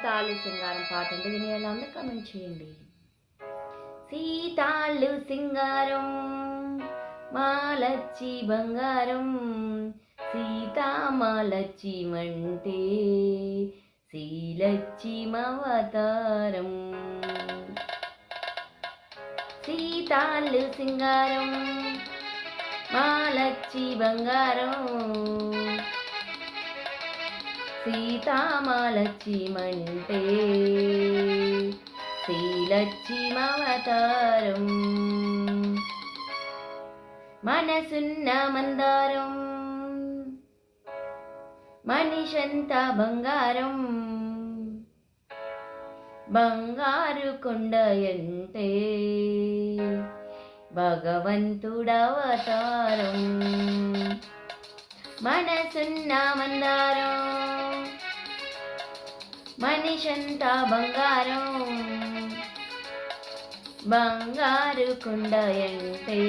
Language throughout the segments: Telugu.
సీతాలు సింగారం పాట అంటే విని ఎలా ఉందో కమెంట్ చేయండి. సీతాళ్ళు సింగారం మాలచ్చి బంగారం సీతామాలచ్చి మంటే శ్రీలచ్చి మవతారం. సీతాళ్ళు సింగారం మాలచ్చి బంగారం సీతామాలక్ష్యమంటే శ్రీలక్ష్మవతారం మనసున్న మందారం మనిషంతా బంగారం. బంగారు కొండయంటే భగవంతుడవతారం. మనసున్న మందారం మనిషంత బంగారం. బంగారు కుండయంటే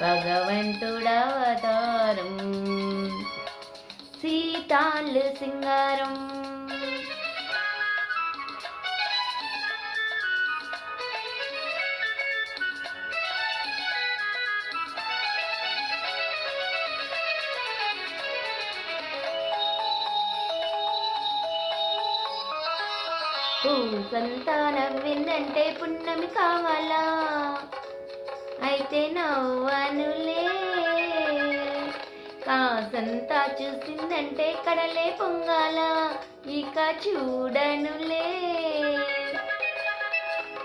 భగవంతుడవతారం. సీతాలు సింగారం. పూసంతా నవ్విందంటే పున్నమి కావాలా? అయితే నవ్వనులే. కాసంతా చూసిందంటే కడలే పొంగాల? ఇక చూడనులే.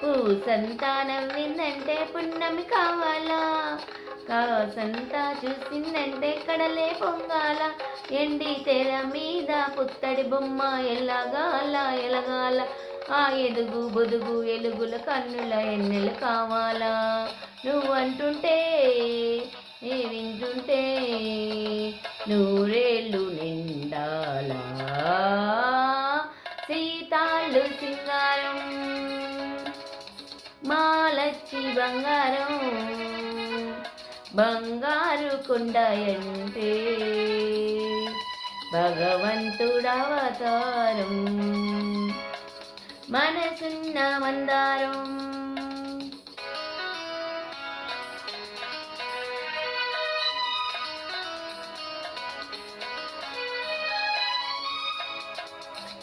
పూసంతా నవ్విందంటే పున్నమి కావాలా? కాసంతా చూసిందంటే కడలే పొంగాల. ఎండి తెర మీద పుత్తడి బొమ్మ ఎలాగాల ఎలగాల. ఆ ఎదుగు బొదుగు ఎలుగుల కన్నుల ఎన్నెలు కావాలా. నువ్వు అంటుంటే నీ వింటుంటే నూరేళ్ళు నిండాలా. సీతాళ్ళు సింగారం మాలచ్చి బంగారం. బంగారు కొండ అంటే భగవంతుడవతారం. మనసున్న మందారం.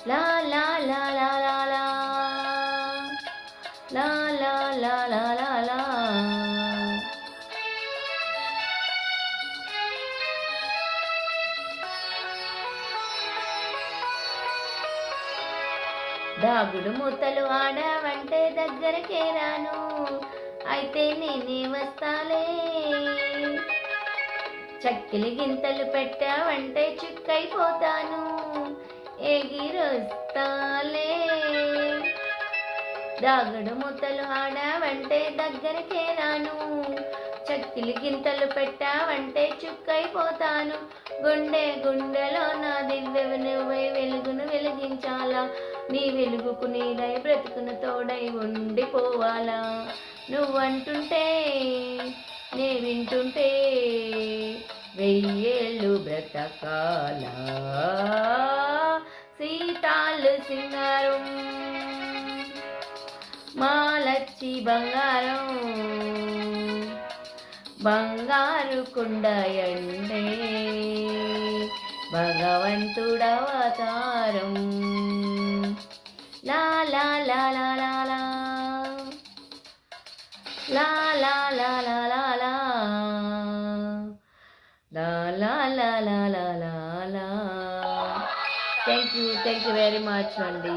లా లా లా లా. దాగుడు మూతలు ఆడావంటే దగ్గరకే రాను. అయితే నేనే వస్తాలే. చక్కిలి గింతలు పెట్టావంటే చుక్కైపోతాను. ఎగిరొస్తాలే దాగుడు మూతలు ఆడావంటే దగ్గరకే రాను. చక్కిలి గింతలు పెట్టావంటే చుక్కైపోతాను. గుండె గుండెలో నా దివ్య నువ్వై వెలుగును వెలిగించాలా. నీ వెలుగుకు నీడై బ్రతుకును తోడై ఉండిపోవాలా. నువ్వంటుంటే నే వింటుంటే వెయ్యేళ్ళు బ్రతకాలా. సీతాలు సింగారం మాలచ్చి బంగారం బంగారు కుండయండే భగవంతుడవతారం లా లా లా లా లా లా లా లా లా లా లా లా లా లా లా లా లా లా లా thank you thank you very much అండి